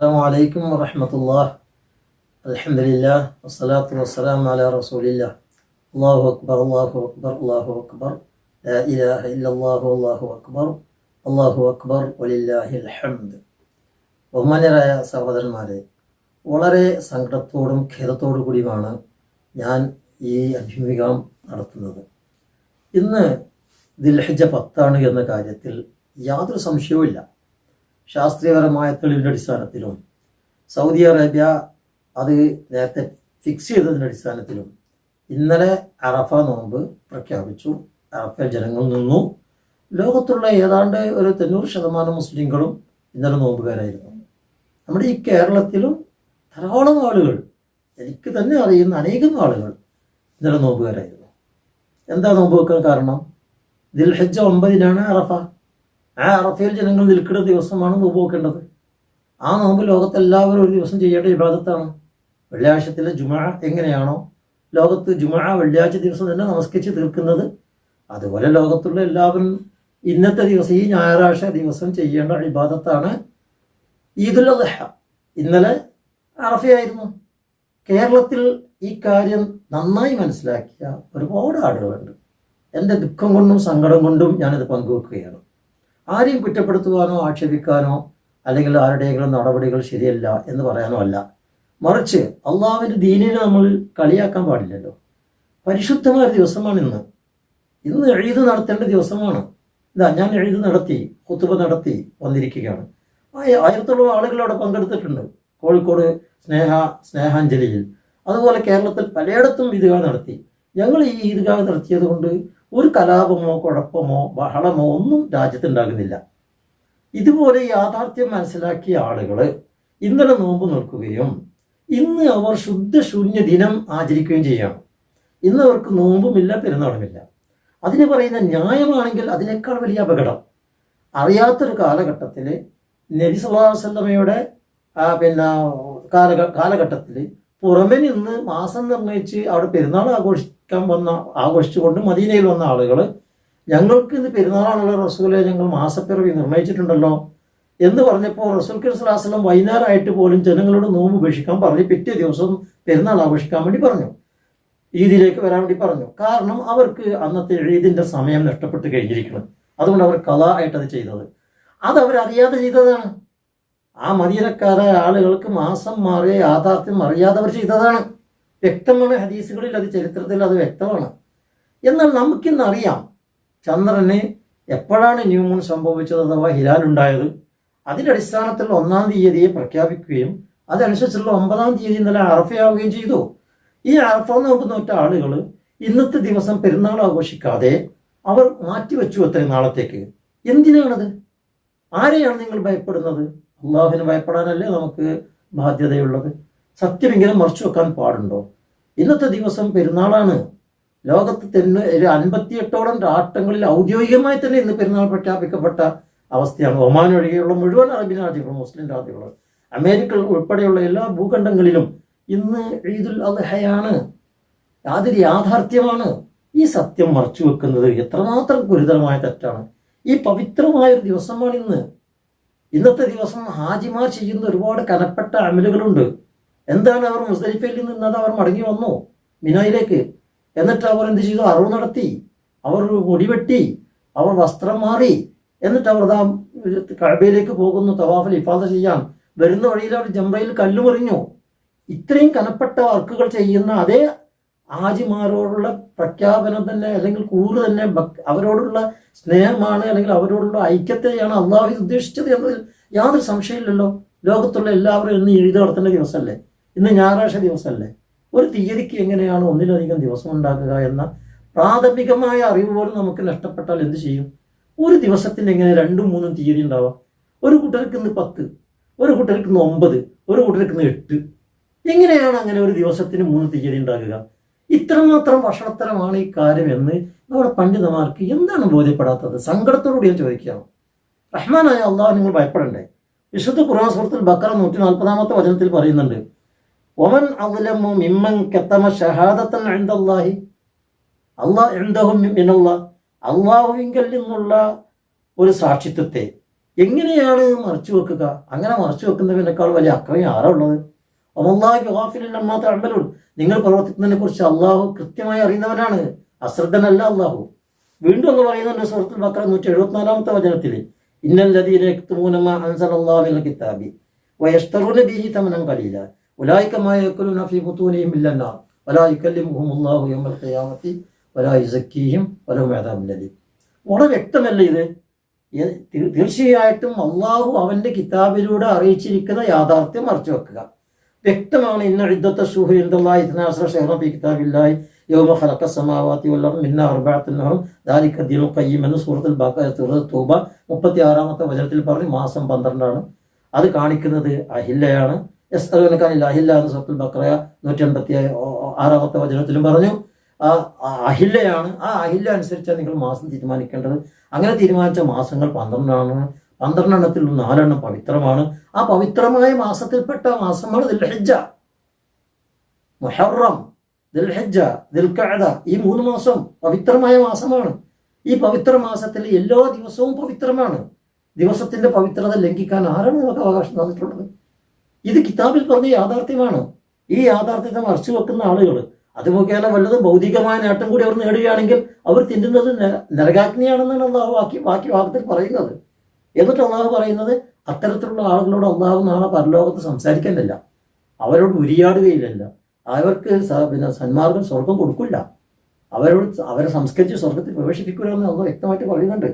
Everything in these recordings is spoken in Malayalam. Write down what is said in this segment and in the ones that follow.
السلام عليكم ورحمة الله الحمد لله والصلاة والسلام على رسول الله الله أكبر الله أكبر الله أكبر لا إله إلا الله والله أكبر الله أكبر ولله الحمد ബഹുമാന്യരായ സഹോദരന്മാരെ വളരെ സങ്കടത്തോടും ഖേദത്തോടു കൂടിയുമാണ് ഞാൻ ഈ അഭിമുഖം നടത്തുന്നത് ഇന്ന് ദിൽഹജ പത്താണ് എന്ന കാര്യത്തിൽ യാതൊരു സംശയവുമില്ല ശാസ്ത്രീയപരമായ തെളിവിന്റെ അടിസ്ഥാനത്തിലും സൗദി അറേബ്യ അത് നേരത്തെ ഫിക്സ് ചെയ്തതിന്റെ അടിസ്ഥാനത്തിലും ഇന്നലെ അറഫ നോമ്പ് പ്രഖ്യാപിച്ചു. അറഫ ജനങ്ങൾ നിന്നു. ലോകത്തുള്ള ഏതാണ്ട് ഒരു തൊണ്ണൂറ് ശതമാനം മുസ്ലിങ്ങളും ഇന്നലെ നോമ്പുകാരായിരുന്നു. നമ്മുടെ ഈ കേരളത്തിലും ധാരാളം ആളുകൾ എനിക്ക് തന്നെ അറിയുന്ന അനേകം ആളുകൾ ഇന്നലെ നോമ്പുകാരായിരുന്നു. എന്താ നോമ്പ് വെക്കാൻ കാരണം? ദിൽഹജ്ജ ഒമ്പതിനാണ് അറഫ. ആ അറഫയിൽ ജനങ്ങൾ നിൽക്കുന്ന ദിവസമാണ് നോമ്പ് വെക്കേണ്ടത്. ആ നോമ്പ് ലോകത്തെല്ലാവരും ഒരു ദിവസം ചെയ്യേണ്ട വിവാദത്താണ് വെള്ളിയാഴ്ചത്തിലെ ജുമ എങ്ങനെയാണോ ലോകത്ത് ജുമ വെള്ളിയാഴ്ച ദിവസം തന്നെ നമസ്കരിച്ച് തീർക്കുന്നത്. അതുപോലെ ലോകത്തുള്ള എല്ലാവരും ഇന്നത്തെ ദിവസം ഈ ഞായറാഴ്ച ദിവസം ചെയ്യേണ്ട വിവാദത്താണ് ഈദുൽ അദ്ഹ. ഇന്നലെ അറഫയായിരുന്നു. കേരളത്തിൽ ഈ കാര്യം നന്നായി മനസ്സിലാക്കിയ ഒരുപാട് ആളുകളുണ്ട്. എന്റെ ദുഃഖം കൊണ്ടും സങ്കടം കൊണ്ടും ഞാനത് പങ്കുവെക്കുകയാണ്. ആരെയും കുറ്റപ്പെടുത്തുവാനോ ആക്ഷേപിക്കാനോ അല്ലെങ്കിൽ ആരുടെയെങ്കിലും നടപടികൾ ശരിയല്ല എന്ന് പറയാനോ അല്ല. മറിച്ച് അള്ളാഹുവിന്റെ ദീനിനെ നമ്മൾ കളിയാക്കാൻ പാടില്ലല്ലോ. പരിശുദ്ധമായ ദിവസമാണ് ഇന്ന്. ഇന്ന് എഴുത് നടത്തേണ്ട ദിവസമാണ്. ഇതാ ഞാൻ എഴുത് നടത്തി കുത്തുബ നടത്തി വന്നിരിക്കുകയാണ്. ആയിരത്തോളം ആളുകൾ അവിടെ പങ്കെടുത്തിട്ടുണ്ട്. കോഴിക്കോട് സ്നേഹ സ്നേഹാഞ്ജലിയിൽ. അതുപോലെ കേരളത്തിൽ പലയിടത്തും ഈദ്ഗാഹ് നടത്തി. ഞങ്ങൾ ഈ ഈദ്ഗാഹ് നടത്തിയത് കൊണ്ട് ഒരു കലാപമോ കുഴപ്പമോ ബഹളമോ ഒന്നും രാജ്യത്തുണ്ടാകുന്നില്ല. ഇതുപോലെ യാഥാർത്ഥ്യം മനസ്സിലാക്കിയ ആളുകൾ ഇന്നലെ നോമ്പ് നിൽക്കുകയും ഇന്ന് അവർ ശുദ്ധശൂന്യ ദിനം ആചരിക്കുകയും ചെയ്യണം ഇന്ന് അവർക്ക് നോമ്പുമില്ല പെരുന്നാളുമില്ല. അതിന് പറയുന്ന ന്യായമാണെങ്കിൽ അതിനേക്കാൾ വലിയ അപകടം. അറിയാത്തൊരു കാലഘട്ടത്തിൽ നബി സുല്ലാസ്വല്ലമയുടെ പിന്നെ കാലഘ കാലഘട്ടത്തിൽ പുറമെ നിന്ന് മാസം നിർണയിച്ച് അവിടെ പെരുന്നാൾ ആഘോഷിക്കാൻ വന്ന ആഘോഷിച്ചുകൊണ്ട് മദീനയിൽ വന്ന ആളുകൾ ഞങ്ങൾക്ക് ഇന്ന് പെരുന്നാളാണുള്ള റസൂലെ ഞങ്ങൾ മാസപ്പിറവി നിർണയിച്ചിട്ടുണ്ടല്ലോ എന്ന് പറഞ്ഞപ്പോൾ റസൂൽ കൃസ്ലാസ്ലം വൈകുന്നേരമായിട്ട് പോലും ജനങ്ങളോട് നോമ്പ് ഉപേക്ഷിക്കാൻ പറഞ്ഞ് പിറ്റേ ദിവസം പെരുന്നാൾ ആഘോഷിക്കാൻ വേണ്ടി പറഞ്ഞു. ഈദിലേക്ക് വരാൻ വേണ്ടി പറഞ്ഞു. കാരണം അവർക്ക് അന്നത്തെ ഈദിന്റെ സമയം നഷ്ടപ്പെട്ട് കഴിഞ്ഞിരിക്കണം. അതുകൊണ്ട് അവർ കഥ ആയിട്ട് അത് ചെയ്തത്. അത് അവരറിയാതെ ചെയ്തതാണ്. ആ മദീനക്കാരായ ആളുകൾക്ക് മാസം മാറിയ യാഥാർത്ഥ്യം അറിയാതെ അവർ ചെയ്തതാണ്. വ്യക്തമാണ് ഹദീസുകളിൽ അത് ചരിത്രത്തിൽ അത് വ്യക്തമാണ്. എന്നാൽ നമുക്കിന്ന് അറിയാം ചന്ദ്രന് എപ്പോഴാണ് ന്യൂമൂൺ സംഭവിച്ചത് അഥവാ ഹിലാൽ ഉണ്ടായത്? അതിന്റെ അടിസ്ഥാനത്തിൽ ഒന്നാം തീയതിയെ പ്രഖ്യാപിക്കുകയും അതനുസരിച്ചുള്ള ഒമ്പതാം തീയതി ഇന്നലെ അറഫയാവുകയും ചെയ്തു. ഈ അറഫ നോമ്പ് നോറ്റ ആളുകൾ ഇന്നത്തെ ദിവസം പെരുന്നാൾ ആഘോഷിക്കാതെ അവർ മാറ്റിവെച്ചു അത്രയും നാളത്തേക്ക്. എന്തിനാണത്? ആരെയാണ് നിങ്ങൾ ഭയപ്പെടുന്നത്? അള്ളാഹുവിന് ഭയപ്പെടാനല്ലേ നമുക്ക് ബാധ്യതയുള്ളത്? സത്യമെങ്കിലും മറച്ചു വെക്കാൻ പാടുണ്ടോ? ഇന്നത്തെ ദിവസം പെരുന്നാളാണ്. ലോകത്ത് തന്നെ ഒരു അൻപത്തിയെട്ടോളം രാഷ്ട്രങ്ങളിൽ ഔദ്യോഗികമായി തന്നെ ഇന്ന് പെരുന്നാൾ പ്രഖ്യാപിക്കപ്പെട്ട അവസ്ഥയാണ്. ഒമാൻ ഒഴികെയുള്ള മുഴുവൻ അറബി രാജ്യങ്ങളും മുസ്ലിം രാജ്യങ്ങളും അമേരിക്ക ഉൾപ്പെടെയുള്ള എല്ലാ ഭൂഖണ്ഡങ്ങളിലും ഇന്ന് ഈദുൽ അദ്ഹയാണ്. യാതൊരു യാഥാർത്ഥ്യമാണ് ഈ സത്യം മറച്ചു വെക്കുന്നത്. എത്രമാത്രം ഗുരുതരമായ തെറ്റാണ്. ഈ പവിത്രമായ ഒരു ദിവസമാണ് ഇന്ന്. ഇന്നത്തെ ദിവസം ഹാജിമാർ ചെയ്യുന്ന ഒരുപാട് കനപ്പെട്ട അമലുകളുണ്ട്. എന്താണ് അവർ മുസ്തലിഫയിൽ നിന്ന് അവർ മടങ്ങി വന്നു മിനായിലേക്ക്? എന്നിട്ട് അവർ എന്ത് ചെയ്തു? അറിവ് നടത്തി. അവർ മുടിവെട്ടി അവർ വസ്ത്രം മാറി. എന്നിട്ട് അവർ ദാ കഴബയിലേക്ക് പോകുന്നു തവാഫിൽ ഇഫാദ ചെയ്യാൻ. വരുന്ന വഴിയിൽ അവർ ജംറയിൽ കല്ലുമറിഞ്ഞു. ഇത്രയും കനപ്പെട്ട വർക്കുകൾ ചെയ്യുന്ന അതേ ആജിമാരോടുള്ള പ്രഖ്യാപനം തന്നെ അല്ലെങ്കിൽ കൂറ് തന്നെ അവരോടുള്ള സ്നേഹമാണ് അല്ലെങ്കിൽ അവരോടുള്ള ഐക്യത്തെയാണ് അള്ളാഹു ഉദ്ദേശിച്ചത് എന്നതിൽ യാതൊരു സംശയമില്ലല്ലോ. ലോകത്തുള്ള എല്ലാവരും ഇന്ന് എഴുതി നടത്തേണ്ട ദിവസമല്ലേ? ഇന്ന് ഞായറാഴ്ച ദിവസമല്ലേ? ഒരു തീയതിക്ക് എങ്ങനെയാണ് ഒന്നിലധികം ദിവസം ഉണ്ടാക്കുക എന്ന പ്രാഥമികമായ അറിവ് പോലും നമുക്ക് നഷ്ടപ്പെട്ടാൽ എന്ത് ചെയ്യും? ഒരു ദിവസത്തിന് എങ്ങനെ രണ്ടും മൂന്നും തീയതി ഉണ്ടാവാം? ഒരു കൂട്ടർക്ക് ഇന്ന് പത്ത് ഒരു കൂട്ടർക്ക് ഇന്ന് ഒമ്പത് ഒരു കൂട്ടർക്ക് ഇന്ന് എട്ട്. എങ്ങനെയാണ് അങ്ങനെ ഒരു ദിവസത്തിന് മൂന്ന് തീയതി ഉണ്ടാകുക? ഇത്രമാത്രം ഭക്ഷണത്തരമാണ് ഈ കാര്യം എന്ന് നമ്മുടെ പണ്ഡിതന്മാർക്ക് എന്താണ് ബോധ്യപ്പെടാത്തത്? സങ്കടത്തോടുകൂടി ഞാൻ ചോദിക്കുകയാണ്. റഹ്മാനായ അള്ളാഹ് നിങ്ങൾ ഭയപ്പെടണ്ടേ? വിശുദ്ധ ഖുർആൻ സുഹൃത്തിൽ ബക്കറ നൂറ്റി നാൽപ്പതാമത്തെ വചനത്തിൽ പറയുന്നുണ്ട് ഒമൻ അദ്ലമു മിമ്മൻ കെത്തമ ഷഹാദത്തൻ അൻദല്ലാഹി അള്ളാഹ് എന്തഹും മിനല്ലാ അള്ളാഹുവിങ്കൽ നിന്നുള്ള ഒരു സാക്ഷിത്വത്തെ എങ്ങനെയാണ് മറച്ചു വെക്കുക? അങ്ങനെ മറച്ചു വെക്കുന്നതിനേക്കാൾ വലിയ അക്രമം ആരാ ഉള്ളത്? ഒമല്ലാഹി ഗാഫിലിൻ മാത്രം അമ്പലുള്ളൂ നിങ്ങൾ പ്രവർത്തിക്കുന്നതിനെ കുറിച്ച് അള്ളാഹു കൃത്യമായി അറിയുന്നവനാണ്. അശ്രദ്ധനല്ല അള്ളാഹു. വീണ്ടും അങ്ങ് പറയുന്നുണ്ട് സുഹൃത്തു ബക്ര നൂറ്റി എഴുപത്തിനാലാമത്തെ വചനത്തിൽ ഇന്നല്ലതീന കിതാബി വളരെ വ്യക്തമല്ല ഇത്? തീർച്ചയായിട്ടും അള്ളാഹു അവന്റെ കിതാബിലൂടെ അറിയിച്ചിരിക്കുന്ന യാഥാർത്ഥ്യം മറച്ചു വെക്കുക. വ്യക്തമാണ് ഇന്ന ഇദ്ദത്തെ ഷൂഹു ഇന്ദല്ലാഹി ഇത്നാസറ ഷഹറ ഫീ കിതാബില്ലാഹി യൗമ ഖലഖ സമാവാതി വൽ അർദ് മിന്ന അർബഅത്തുൻ ദാലിക ദീനുൽ ഖയ്യിം സൂറത്തുൽ ബഖറ സൂറത്തുൽ തൗബ 36ാമത്തെ വചനത്തിൽ പറഞ്ഞു മാസം 12ആണ് അത് കാണിക്കുന്നത് അഹില്ലയാണ്. എസ് യസ്അലുനകാനിൽ അഹില്ല എന്ന് സൂറത്തുൽ ബഖറ 186 ആറാമത്തെ വചനത്തിലും പറഞ്ഞു. ആ അഹില്ലയാണ്. ആ അഹില്ല അനുസരിച്ചാണ് നിങ്ങൾ മാസം തീരുമാനിക്കേണ്ടത്. അങ്ങനെ തീരുമാനിച്ച മാസങ്ങൾ പന്ത്രണ്ടാണ്. പന്ത്രണ്ടെണ്ണത്തിൽ നാലെണ്ണം പവിത്രമാണ്. ആ പവിത്രമായ മാസത്തിൽപ്പെട്ട മാസമാണ് ദിൽഹജ്ജ. മുഹറം ദിൽഹജ്ജ ദിൽഖഅദ ഈ മൂന്ന് മാസം പവിത്രമായ മാസമാണ്. ഈ പവിത്ര മാസത്തിൽ എല്ലാ ദിവസവും പവിത്രമാണ്. ദിവസത്തിന്റെ പവിത്രത ലംഘിക്കാൻ ആരാണ് നമുക്ക് അവകാശം തന്നിട്ടുള്ളത്? ഇത് കിതാബിൽ പറഞ്ഞ യാഥാർത്ഥ്യമാണ്. ഈ യാഥാർത്ഥ്യത്തെ മറച്ചു വെക്കുന്ന ആളുകൾ അത് മുഖേന വല്ലതും ഭൗതികമായ നേട്ടം കൂടി അവർ നേടുകയാണെങ്കിൽ അവർ തിന്നുന്നത് നരകാഗ്നിയാണെന്നാണ് അള്ളാഹു വാക്യ ബാക്കി ഭാഗത്തിൽ പറയുന്നത്. എന്നിട്ട് അള്ളാഹു പറയുന്നത് അത്തരത്തിലുള്ള ആളുകളോട് അള്ളാഹു നാളെ പരലോകത്ത് സംസാരിക്കാനില്ല അവരോട് ഉരിയാടുകയില്ലല്ല അവർക്ക് പിന്നെ സന്മാർഗം സ്വർഗം കൊടുക്കില്ല. അവരോട് അവരെ സംസ്കരിച്ച് സ്വർഗത്തിൽ പ്രവേശിപ്പിക്കില്ല എന്ന് വ്യക്തമായിട്ട് പറയുന്നുണ്ട്.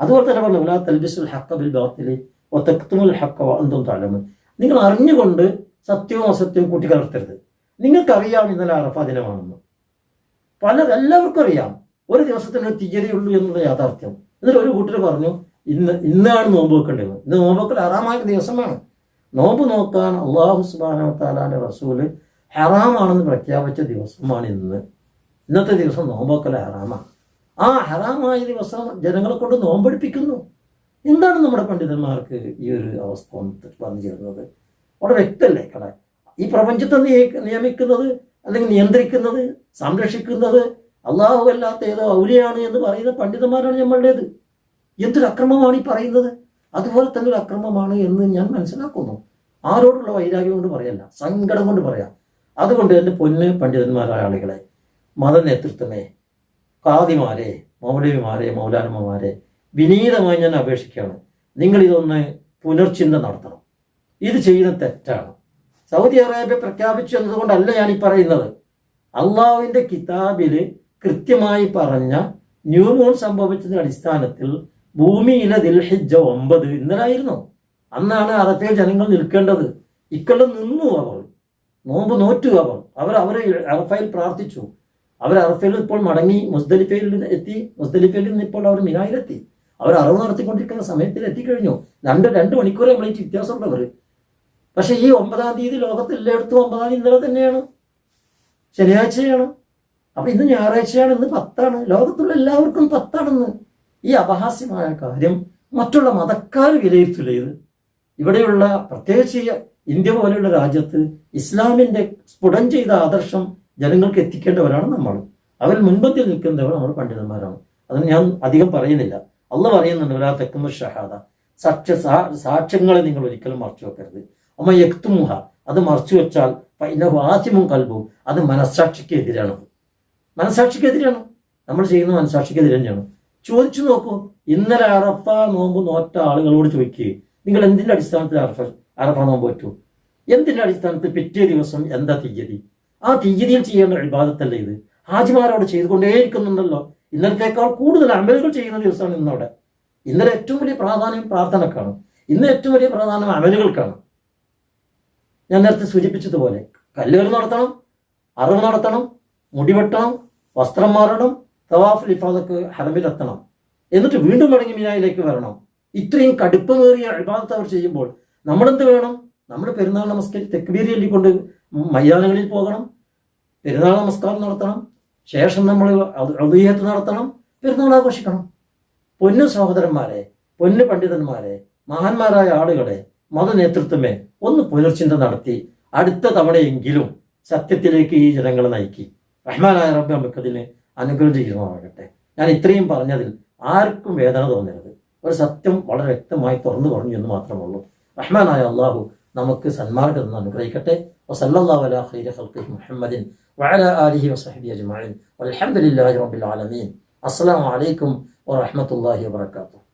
അതുപോലെ തന്നെ പറഞ്ഞു ഉലാ തൽബിസുൽ ഹക്കബിൽ ബിൽ ബാത്തിലി വതക്തുമുൽ എന്തോ വഅൻതും തഅലമൂൻ. നിങ്ങൾ അറിഞ്ഞുകൊണ്ട് സത്യവും അസത്യവും കൂട്ടിക്കലർത്തരുത്. നിങ്ങൾക്കറിയാം ഇന്നലെ അറഫ ദിനമാണെന്ന്. പല എല്ലാവർക്കും അറിയാം. ഒരു ദിവസത്തിന് തീയതിയുള്ളൂ എന്നുള്ള യാഥാർത്ഥ്യം. എന്നിട്ട് ഒരു കൂട്ടർ പറഞ്ഞു ഇന്ന് ഇന്നാണ് നോമ്പ് വെക്കേണ്ടത്. ഇന്ന് നോമ്പ് വെക്കൽ ഹറാമായ ദിവസമാണ്. നോമ്പ് നോക്കാൻ അള്ളാഹു സുബാന റസൂൽ ഹറാമാണെന്ന് പ്രഖ്യാപിച്ച ദിവസമാണ് ഇന്ന്. ഇന്നത്തെ ദിവസം നോമ്പ് വെക്കൽ ഹറാമാണ്. ആ ഹറാമായ ദിവസം ജനങ്ങളെ കൊണ്ട് നോമ്പെടുപ്പിക്കുന്നു. എന്താണ് നമ്മുടെ പണ്ഡിതന്മാർക്ക് ഈ ഒരു അവസ്ഥ വന്ന് ചേർന്നത്? വളരെ വ്യക്തമല്ലേ കട? ഈ പ്രപഞ്ചത്തെ നിയ- നിയമിക്കുന്നത് അല്ലെങ്കിൽ നിയന്ത്രിക്കുന്നത് സംരക്ഷിക്കുന്നത് അള്ളാഹു അല്ലാത്ത ഏതോ ഔലിയാണ് എന്ന് പറയുന്ന പണ്ഡിതന്മാരാണ് നമ്മളുടേത്. എന്തൊരു അക്രമമാണ് ഈ പറയുന്നത്? അതുപോലെ തന്നെ ഒരു അക്രമമാണ് എന്ന് ഞാൻ മനസ്സിലാക്കുന്നു. ആരോടുള്ള വൈരാഗ്യം കൊണ്ട് പറയല്ല സങ്കടം കൊണ്ട് പറയാം. അതുകൊണ്ട് എന്റെ പൊന്ന് പണ്ഡിതന്മാരായ ആളുകളെ മത നേതൃത്വമേ കാദിമാരെ മൗലവിമാരെ മൗലാനമ്മമാരെ വിനീതമായി ഞാൻ അപേക്ഷിക്കുകയാണ്. നിങ്ങൾ ഇതൊന്ന് പുനർചിന്ത നടത്തണം. ഇത് ചെയ്യുന്ന തെറ്റാണ്. സൗദി അറേബ്യ പ്രഖ്യാപിച്ചു എന്നതുകൊണ്ടല്ല ഞാൻ ഈ പറയുന്നത്. അള്ളാവിന്റെ കിതാബിൽ കൃത്യമായി പറഞ്ഞ ന്യൂമോൺ സംഭവിച്ചതിന്റെ അടിസ്ഥാനത്തിൽ ഭൂമിയിലെ ദിൽഹിജ ഒമ്പത് ഇന്നലായിരുന്നു. അന്നാണ് അറഫയിൽ ജനങ്ങൾ നിൽക്കേണ്ടത്. ഇക്കൊല്ലം നിന്നു അവർ നോമ്പ് നോറ്റു അവർ അവർ അവർ അറഫയിൽ പ്രാർത്ഥിച്ചു. അവർ അറഫയിൽ ഇപ്പോൾ മടങ്ങി മുസ്ദലിഫയിൽ എത്തി. മുസ്ദലിഫയിൽ നിന്ന് ഇപ്പോൾ അവർ മിനായിലെത്തി. അവർ അറിവ് നടത്തിക്കൊണ്ടിരിക്കുന്ന സമയത്തിൽ എത്തിക്കഴിഞ്ഞു. രണ്ട് രണ്ട് മണിക്കൂർ നമ്മളേറ്റ് വ്യത്യാസമുള്ളവർ പക്ഷേ ഈ ഒമ്പതാം തീയതി ലോകത്തിൽ എല്ലായിടത്തും ഒമ്പതാം തീയതി ഇന്നലെ തന്നെയാണ്. ശനിയാഴ്ചയാണ്. അപ്പൊ ഇന്ന് ഞായറാഴ്ചയാണ് ഇന്ന് പത്താണ്. ലോകത്തുള്ള എല്ലാവർക്കും പത്താണെന്ന്. ഈ അപഹാസ്യമായ കാര്യം മറ്റുള്ള മതക്കാർ വിലയിരുത്തില്ല ഇത്. ഇവിടെയുള്ള പ്രത്യേകിച്ച് ഇന്ത്യ പോലെയുള്ള രാജ്യത്ത് ഇസ്ലാമിന്റെ സ്ഫുടം ചെയ്ത ആദർശം ജനങ്ങൾക്ക് എത്തിക്കേണ്ടവരാണ് നമ്മൾ. അവർ മുൻപന്തിൽ നിൽക്കുന്നവർ നമ്മൾ പണ്ഡിതന്മാരാണ്. അതിന് ഞാൻ അധികം പറയുന്നില്ല. അള്ള പറയുന്നുണ്ട് വലാ തെക്കുമ്പ ഷഹാദ. സാക്ഷ്യ സാക്ഷ്യങ്ങളെ നിങ്ങൾ ഒരിക്കലും മറച്ചു വെക്കരുത്. അമ്മ യക്തുമുഹ അത് മറച്ചു വെച്ചാൽ ഫൈനഹു ആദ്യമും കൽബും അത് മനസ്സാക്ഷിക്ക് എതിരാണ്. മനസ്സാക്ഷിക്ക് എതിരാണ്. നമ്മൾ ചെയ്യുന്ന മനസ്സാക്ഷിക്ക് എതിരെ ചോദിച്ചു നോക്കൂ. ഇന്നലെ അറഫ നോമ്പ് നോറ്റ ആളുകളോട് ചോദിക്കുക നിങ്ങൾ എന്തിന്റെ അടിസ്ഥാനത്തിൽ അറഫ അറഫ നോമ്പ് പറ്റൂ എന്തിന്റെ അടിസ്ഥാനത്തിൽ പിറ്റേ ദിവസം എന്താ തീയതി? ആ തീയതിയിൽ ചെയ്യേണ്ട വിവാദത്തല്ല ഇത്? ഹാജിമാരോട് ചെയ്തുകൊണ്ടേയിരിക്കുന്നുണ്ടല്ലോ. ഇന്നലത്തേക്കാൾ കൂടുതൽ അമലുകൾ ചെയ്യുന്ന ദിവസമാണ് ഇന്നവിടെ. ഇന്നലെ ഏറ്റവും വലിയ പ്രാധാന്യം പ്രാർത്ഥനക്കാണ്. ഇന്ന് ഏറ്റവും വലിയ പ്രാധാന്യം അമലുകൾക്കാണ്. ഞാൻ നേരത്തെ സൂചിപ്പിച്ചതുപോലെ കല്ലുകൾ നടത്തണം അറിവ് നടത്തണം മുടിവെട്ടണം വസ്ത്രം മാറണം തവാഫ് ഇഫാദക്ക് ഹറമിലെത്തണം എന്നിട്ട് വീണ്ടും മടങ്ങി മിനായിലേക്ക് വരണം. ഇത്രയും കടുപ്പമേറിയ അഴിബാദത്ത് അവർ ചെയ്യുമ്പോൾ നമ്മളെന്ത് വേണം? നമ്മൾ പെരുന്നാൾ നമസ്കരി തെക്കുബീരി അല്ലിക്കൊണ്ട് മൈതാനങ്ങളിൽ പോകണം. പെരുന്നാൾ നമസ്കാരം നടത്തണം. ശേഷം നമ്മൾ അദ്വൈയത്ത് നടത്തണം. പെരുന്നാൾ ആഘോഷിക്കണം. പൊന്നു സഹോദരന്മാരെ പൊന്നു പണ്ഡിതന്മാരെ മഹാന്മാരായ ആളുകളെ മത നേതൃത്വമേ ഒന്ന് പുനർചിന്ത നടത്തി അടുത്ത തവണയെങ്കിലും സത്യത്തിലേക്ക് ഈ ജനങ്ങളെ നയിക്കി. റഹ്മാനായ റബ്ബ് നമുക്കതിന് അനുഗ്രഹം ചെയ്യുന്നതാകട്ടെ ഞാൻ ഇത്രയും പറഞ്ഞതിൽ ആർക്കും വേദന തോന്നരുത്. ഒരു സത്യം വളരെ വ്യക്തമായി തുറന്നു പറഞ്ഞു എന്ന് മാത്രമേ ഉള്ളൂ റഹ്മാനായ അള്ളാഹു നമുക്ക് സന്മാർഗം നിന്ന് അനുഗ്രഹിക്കട്ടെ. വസല്ലല്ലാഹു അലാ മുഹമ്മദിൻ ആലിഹി വൽഹംദുലില്ലാഹി റബ്ബിൽ ആലമീൻ. അസ്സലാമു അലൈക്കും വറഹ്മത്തുള്ളാഹി വബറകാതുഹു.